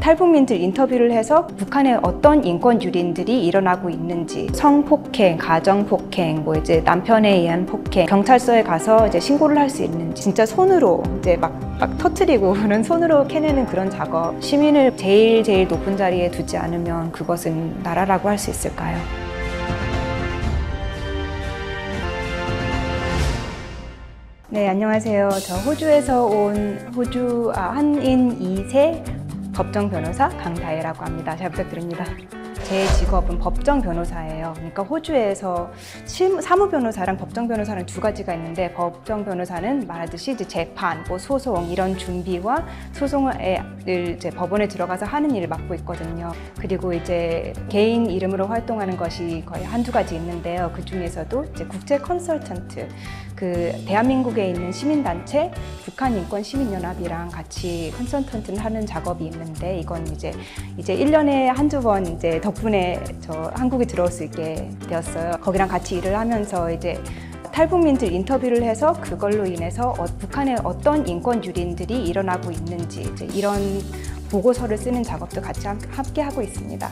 탈북민들 인터뷰를 해서 북한에 어떤 인권 유린들이 일어나고 있는지 성폭행, 가정폭행, 뭐 이제 남편에 의한 폭행, 경찰서에 가서 이제 신고를 할 수 있는지 진짜 손으로 이제 막, 막 터트리고 그런 손으로 캐내는 그런 작업 시민을 제일 제일 높은 자리에 두지 않으면 그것은 나라라고 할 수 있을까요? 네, 안녕하세요. 저 호주에서 온 호주 아, 한인 2세 법정 변호사 강다혜라고 합니다. 잘 부탁드립니다. 제 직업은 법정 변호사예요. 그러니까 호주에서 사무 변호사랑 법정 변호사랑 두 가지가 있는데 법정 변호사는 말하듯이 이제 재판, 뭐 소송 이런 준비와 소송을 이제 법원에 들어가서 하는 일을 맡고 있거든요. 그리고 이제 개인 이름으로 활동하는 것이 거의 한두 가지 있는데요. 그 중에서도 이제 국제 컨설턴트 그 대한민국에 있는 시민단체 북한 인권 시민연합이랑 같이 컨설턴트를 하는 작업이 있는데 이건 이제 이제 1년에 한두 번 이제 덕 분에 저 한국에 들어올 수 있게 되었어요. 거기랑 같이 일을 하면서 이제 탈북민들 인터뷰를 해서 그걸로 인해서 어, 북한에 어떤 인권 유린들이 일어나고 있는지 이런 보고서를 쓰는 작업도 같이 함- 함께 하고 있습니다.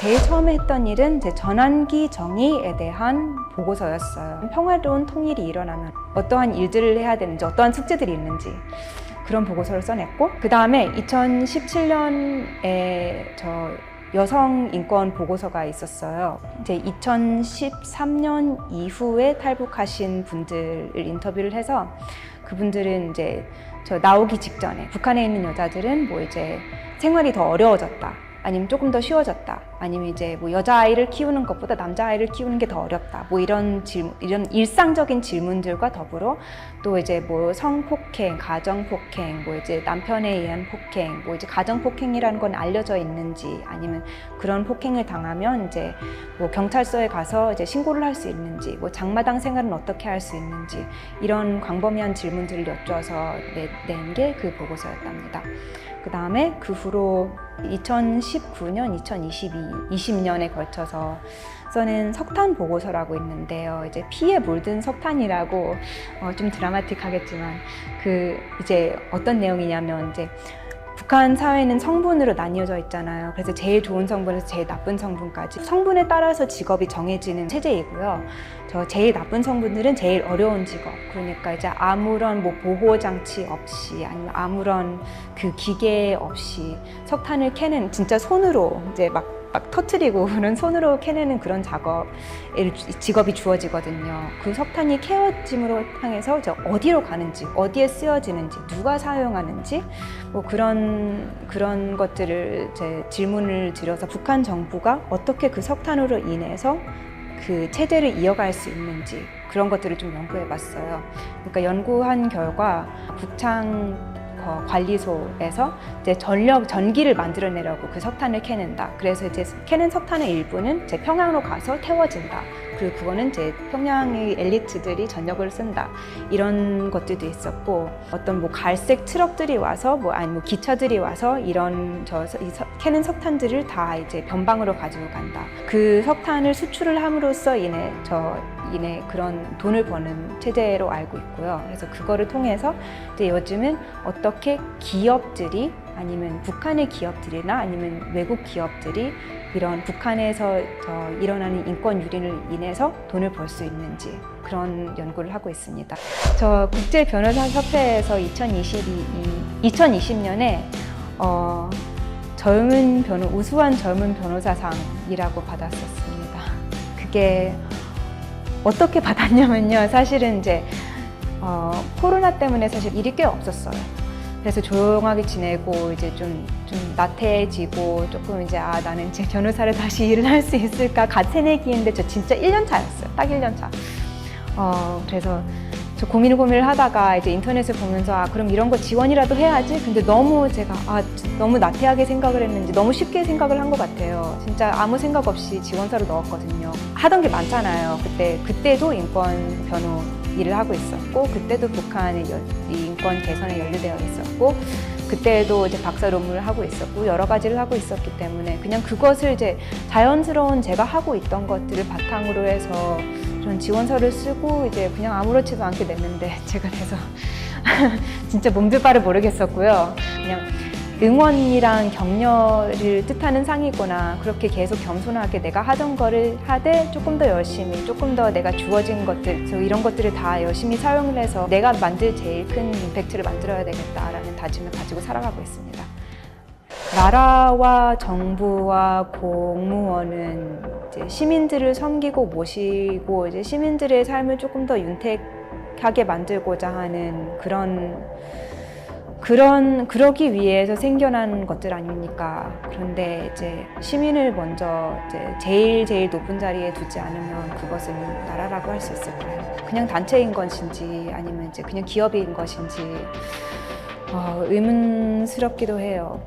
제일 처음에 했던 일은 이제 전환기 정의에 대한 보고서였어요. 평화로운 통일이 일어나면 어떠한 일들을 해야 되는지, 어떠한 숙제들이 있는지 그런 보고서를 써냈고, 그 다음에 2017년에 저 여성 인권 보고서가 있었어요. 이제 2013년 이후에 탈북하신 분들을 인터뷰를 해서 그분들은 이제 저 나오기 직전에 북한에 있는 여자들은 뭐 이제 생활이 더 어려워졌다. 아니면 조금 더 쉬워졌다. 아니면 이제 뭐 여자아이를 키우는 것보다 남자아이를 키우는 게 더 어렵다. 뭐 이런 질문, 이런 일상적인 질문들과 더불어 또 이제 뭐 성폭행, 가정폭행, 뭐 이제 남편에 의한 폭행, 뭐 이제 가정폭행이라는 건 알려져 있는지 아니면 그런 폭행을 당하면 이제 뭐 경찰서에 가서 이제 신고를 할 수 있는지 뭐 장마당 생활은 어떻게 할 수 있는지 이런 광범위한 질문들을 여쭈어서 낸 게 그 보고서였답니다. 그 다음에 그 후로 2019년, 2022, 20년에 걸쳐서 써낸 석탄 보고서라고 있는데요. 이제 피에 물든 석탄이라고 어, 좀 드라마틱하겠지만 그 이제 어떤 내용이냐면 이제 북한 사회는 성분으로 나뉘어져 있잖아요. 그래서 제일 좋은 성분에서 제일 나쁜 성분까지 성분에 따라서 직업이 정해지는 체제이고요. 저 제일 나쁜 성분들은 제일 어려운 직업. 그러니까 이제 아무런 뭐 보호 장치 없이 아니면 아무런 그 기계 없이 석탄을 캐는 진짜 손으로 이제 막, 막 터트리고 그런 손으로 캐내는 그런 작업 직업이 주어지거든요. 그 석탄이 캐어짐으로 향해서 이제 어디로 가는지, 어디에 쓰여지는지, 누가 사용하는지 뭐 그런 그런 것들을 제 질문을 드려서 북한 정부가 어떻게 그 석탄으로 인해서 그 체제를 이어갈 수 있는지 그런 것들을 좀 연구해 봤어요. 그러니까 연구한 결과 북창 어, 관리소에서 이제 전력 전기를 만들어내려고 그 석탄을 캐낸다. 그래서 이제 캐낸 석탄의 일부는 이제 평양으로 가서 태워진다. 그리고 그거는 이제 평양의 엘리트들이 전력을 쓴다. 이런 것들도 있었고 어떤 뭐 갈색 트럭들이 와서 뭐 아니 뭐 기차들이 와서 이런 저 캐낸 석탄들을 다 이제 변방으로 가지고 간다. 그 석탄을 수출을 함으로써 인해 저 인해 그런 돈을 버는 체제로 알고 있고요. 그래서 그거를 통해서 이제 요즘은 어떻게 기업들이 아니면 북한의 기업들이나 아니면 외국 기업들이 이런 북한에서 저 일어나는 인권 유린을 인해서 돈을 벌 수 있는지 그런 연구를 하고 있습니다. 저 국제 변호사 협회에서 2022, 2020년에 어, 젊은 변호 우수한 젊은 변호사상이라고 받았었습니다. 그게 어떻게 받았냐면요. 사실은 이제 어, 코로나 때문에 사실 일이 꽤 없었어요. 그래서 조용하게 지내고 이제 좀, 좀 나태해지고 조금 이제 아 나는 이제 변호사를 다시 일을 할 수 있을까 갓 새내기인데 저 진짜 1년 차였어요. 딱 1년 차. 어, 그래서 저 고민을 고민을 하다가 이제 인터넷을 보면서 아 그럼 이런 거 지원이라도 해야지. 근데 너무 제가 아 너무 나태하게 생각을 했는지 너무 쉽게 생각을 한 것 같아요. 진짜 아무 생각 없이 지원서를 넣었거든요. 하던 게 많잖아요. 그때 그때도 인권 변호 일을 하고 있었고 그때도 북한의 인권 개선에 연루되어 있었고 그때도 이제 박사 논문을 하고 있었고 여러 가지를 하고 있었기 때문에 그냥 그것을 이제 자연스러운 제가 하고 있던 것들을 바탕으로 해서 전 지원서를 쓰고 이제 그냥 아무렇지도 않게 냈는데 제가 돼서 진짜 몸둘 바를 모르겠었고요. 그냥 응원이랑 격려를 뜻하는 상이구나. 그렇게 계속 겸손하게 내가 하던 거를 하되 조금 더 열심히, 조금 더 내가 주어진 것들, 이런 것들을 다 열심히 사용을 해서 내가 만들 제일 큰 임팩트를 만들어야 되겠다라는 다짐을 가지고 살아가고 있습니다. 나라와 정부와 공무원은 이제 시민들을 섬기고 모시고 이제 시민들의 삶을 조금 더 윤택하게 만들고자 하는 그런 그런 그러기 위해서 생겨난 것들 아닙니까? 그런데 이제 시민을 먼저 이제 제일 제일 높은 자리에 두지 않으면 그것은 나라라고 할 수 있을까요? 그냥 단체인 것인지 아니면 이제 그냥 기업인 것인지 어, 의문스럽기도 해요.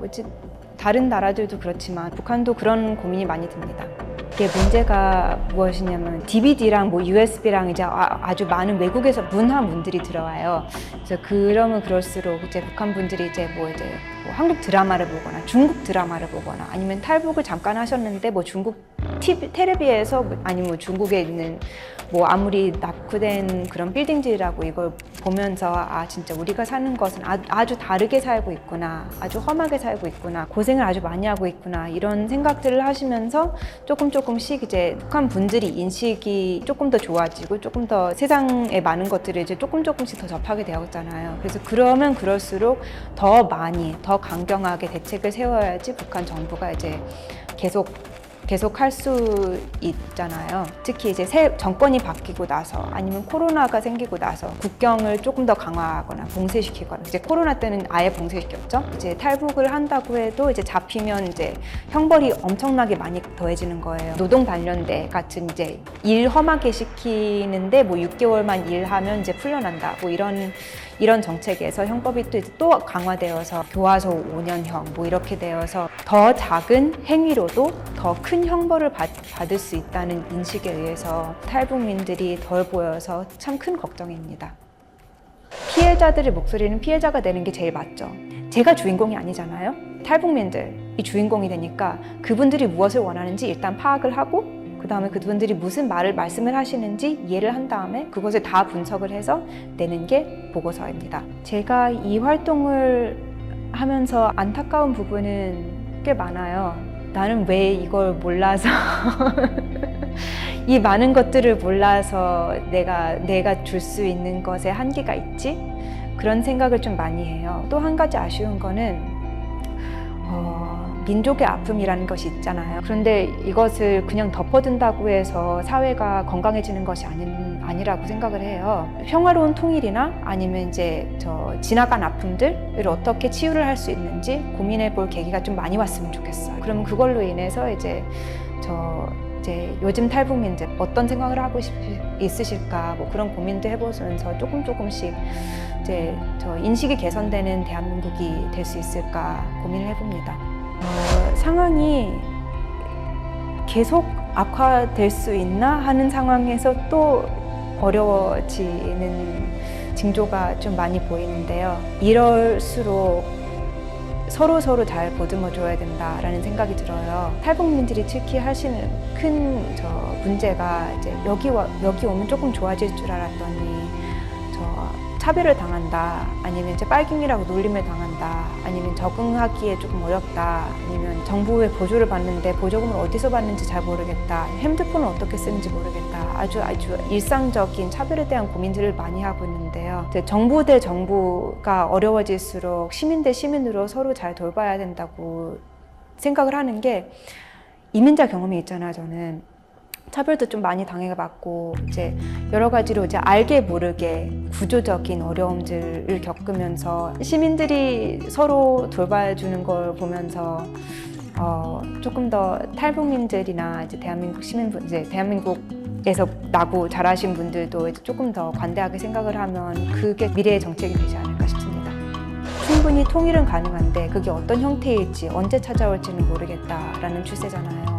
다른 나라들도 그렇지만 북한도 그런 고민이 많이 듭니다. 이게 문제가 무엇이냐면 DVD랑 뭐 USB랑 이제 아, 주 많은 외국에서 문화문들이 들어와요. 그래서 그러면 그럴수록 이제 북한 분들이 이제 뭐 이제 뭐 한국 드라마를 보거나 중국 드라마를 보거나 아니면 탈북을 잠깐 하셨는데 뭐 중국 TV, 텔레비에서 뭐 아니면 뭐 중국에 있는 뭐 아무리 낙후된 그런 빌딩들이라고 이걸 보면서 아 진짜 우리가 사는 것은 아, 아주 다르게 살고 있구나 아주 험하게 살고 있구나 고생을 아주 많이 하고 있구나 이런 생각들을 하시면서 조금 조금씩 이제 북한 분들이 인식이 조금 더 좋아지고 조금 더 세상에 많은 것들을 이제 조금 조금씩 더 접하게 되었잖아요. 그래서 그러면 그럴수록 더 많이 더 강경하게 대책을 세워야지 북한 정부가 이제 계속 계속 할 수 있잖아요. 특히 이제 새 정권이 바뀌고 나서 아니면 코로나가 생기고 나서 국경을 조금 더 강화하거나 봉쇄시키거나 이제 코로나 때는 아예 봉쇄시켰죠. 이제 탈북을 한다고 해도 이제 잡히면 이제 형벌이 엄청나게 많이 더해지는 거예요. 노동 단련대 같은 이제 일 험하게 시키는데 뭐 6개월만 일하면 이제 풀려난다. 뭐 이런 이런 정책에서 형법이 또, 또 강화되어서 교화소 5년형 뭐 이렇게 되어서 더 작은 행위로도 더큰 형벌을 받, 받을 수 있다는 인식에 의해서 탈북민들이 덜 보여서 참 큰 걱정입니다. 피해자들의 목소리는 피해자가 되는 게 제일 맞죠. 제가 주인공이 아니잖아요. 탈북민들이 주인공이 되니까 그분들이 무엇을 원하는지 일단 파악을 하고 그 다음에 그분들이 무슨 말을 말씀을 하시는지 이해를 한 다음에 그것을 다 분석을 해서 내는 게 보고서입니다. 제가 이 활동을 하면서 안타까운 부분은 꽤 많아요. 나는 왜 이걸 몰라서 이 많은 것들을 몰라서 내가 내가 줄 수 있는 것에 한계가 있지 그런 생각을 좀 많이 해요. 또 한 가지 아쉬운 거는 어, 민족의 아픔이라는 것이 있잖아요. 그런데 이것을 그냥 덮어둔다고 해서 사회가 건강해지는 것이 아닌, 아니라고 생각을 해요. 평화로운 통일이나 아니면 이제 저 지나간 아픔들을 어떻게 치유를 할 수 있는지 고민해 볼 계기가 좀 많이 왔으면 좋겠어요. 그럼 그걸로 인해서 이제 저 이제 요즘 탈북민들 어떤 생각을 하고 싶 있으실까 뭐 그런 고민도 해보면서 조금 조금씩 이제 저 인식이 개선되는 대한민국이 될 수 있을까 고민을 해봅니다. 어, 상황이 계속 악화될 수 있나 하는 상황에서 또 어려워지는 징조가 좀 많이 보이는데요. 이럴수록 서로 서로 잘 보듬어 줘야 된다라는 생각이 들어요. 탈북민들이 특히 하시는 큰 저 문제가 이제 여기 와 여기 오면 조금 좋아질 줄 알았더니 저 차별을 당한다 아니면 이제 빨갱이라고 놀림을 당한다 아니면 적응하기에 조금 어렵다 아니면 정부의 보조를 받는데 보조금을 어디서 받는지 잘 모르겠다 핸드폰을 어떻게 쓰는지 모르겠다 아주 아주 일상적인 차별에 대한 고민들을 많이 하고 있는데요. 이제 정부 대 정부가 어려워질수록 시민 대 시민으로 서로 잘 돌봐야 된다고 생각을 하는 게 이민자 경험이 있잖아요 저는 차별도 좀 많이 당해봤고 이제 여러 가지로 이제 알게 모르게 구조적인 어려움들을 겪으면서 시민들이 서로 돌봐주는 걸 보면서 어, 조금 더 탈북민들이나 이제 대한민국 시민분 이제 대한민국에서 나고 자라신 분들도 이제 조금 더 관대하게 생각을 하면 그게 미래의 정책이 되지 않을까 싶습니다. 충분히 통일은 가능한데 그게 어떤 형태일지 언제 찾아올지는 모르겠다라는 추세잖아요.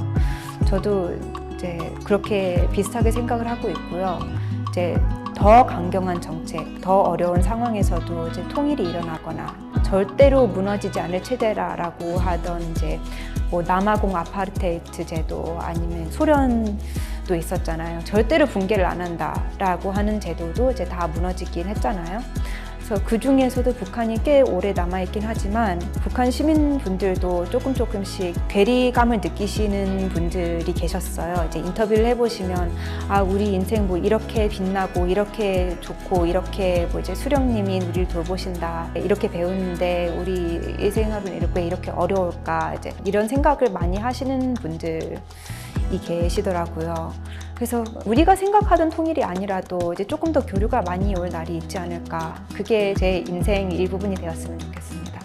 저도 이제 그렇게 비슷하게 생각을 하고 있고요. 이제 더 강경한 정책, 더 어려운 상황에서도 이제 통일이 일어나거나 절대로 무너지지 않을 체제라라고 하던 이제 뭐 남아공 아파르테이트 제도 아니면 소련도 있었잖아요. 절대로 붕괴를 안 한다라고 하는 제도도 이제 다 무너지긴 했잖아요. 그래서 그 중에서도 북한이 꽤 오래 남아있긴 하지만 북한 시민분들도 조금 조금씩 괴리감을 느끼시는 분들이 계셨어요. 이제 인터뷰를 해보시면 아 우리 인생 뭐 이렇게 빛나고 이렇게 좋고 이렇게 뭐 이제 수령님이 우리를 돌보신다 이렇게 배우는데 우리 인생하루는 이렇게 이렇게 어려울까 이제 이런 생각을 많이 하시는 분들이 계시더라고요. 그래서 우리가 생각하던 통일이 아니라도 이제 조금 더 교류가 많이 올 날이 있지 않을까. 그게 제 인생 일부분이 되었으면 좋겠습니다.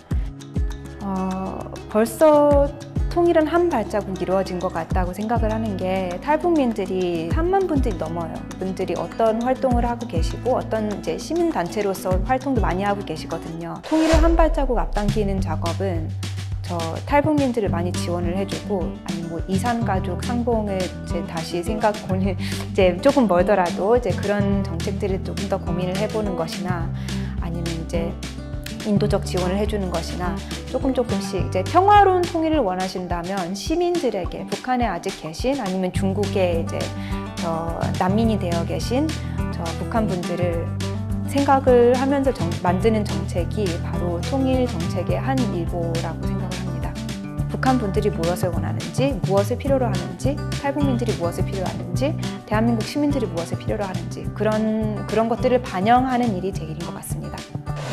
어, 벌써 통일은 한 발자국 이루어진 것 같다고 생각을 하는 게 탈북민들이 3만 분들이 넘어요. 분들이 어떤 활동을 하고 계시고 어떤 이제 시민 단체로서 활동도 많이 하고 계시거든요. 통일을 한 발자국 앞당기는 작업은 저 탈북민들을 많이 지원을 해주고 아니 뭐 이산 가족 상봉을 이제 다시 생각 고민 이제 조금 멀더라도 이제 그런 정책들을 조금 더 고민을 해보는 것이나 아니면 이제 인도적 지원을 해주는 것이나 조금 조금씩 이제 평화로운 통일을 원하신다면 시민들에게 북한에 아직 계신 아니면 중국에 이제 저 난민이 되어 계신 저 북한 분들을 생각을 하면서 정- 만드는 정책이 바로 통일 정책의 한 일부라고 생각을 합니다. 북한 분들이 무엇을 원하는지, 무엇을 필요로 하는지, 탈북민들이 무엇을 필요로 하는지, 대한민국 시민들이 무엇을 필요로 하는지 그런 그런 것들을 반영하는 일이 제 일인 것 같습니다.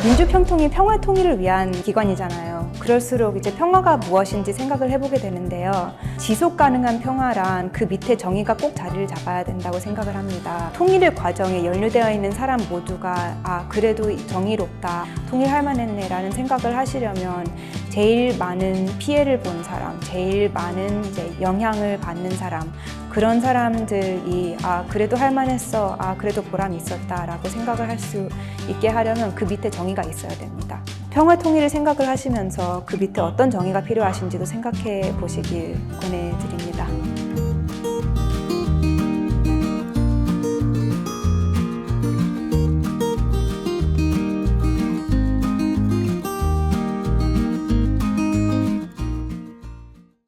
민주평통이 평화 통일을 위한 기관이잖아요. 그럴수록 이제 평화가 무엇인지 생각을 해보게 되는데요. 지속 가능한 평화란 그 밑에 정의가 꼭 자리를 잡아야 된다고 생각을 합니다. 통일의 과정에 연루되어 있는 사람 모두가 아 그래도 정의롭다, 통일할 만했네라는 생각을 하시려면 제일 많은 피해를 본 사람, 제일 많은 이제 영향을 받는 사람 그런 사람들이 아 그래도 할 만했어, 아 그래도 보람 있었다라고 생각을 할 수 있게 하려면 그 밑에 정의가 있어야 됩니다. 평화 통일을 생각을 하시면서 그 밑에 어떤 정의가 필요하신지도 생각해 보시길 권해드립니다.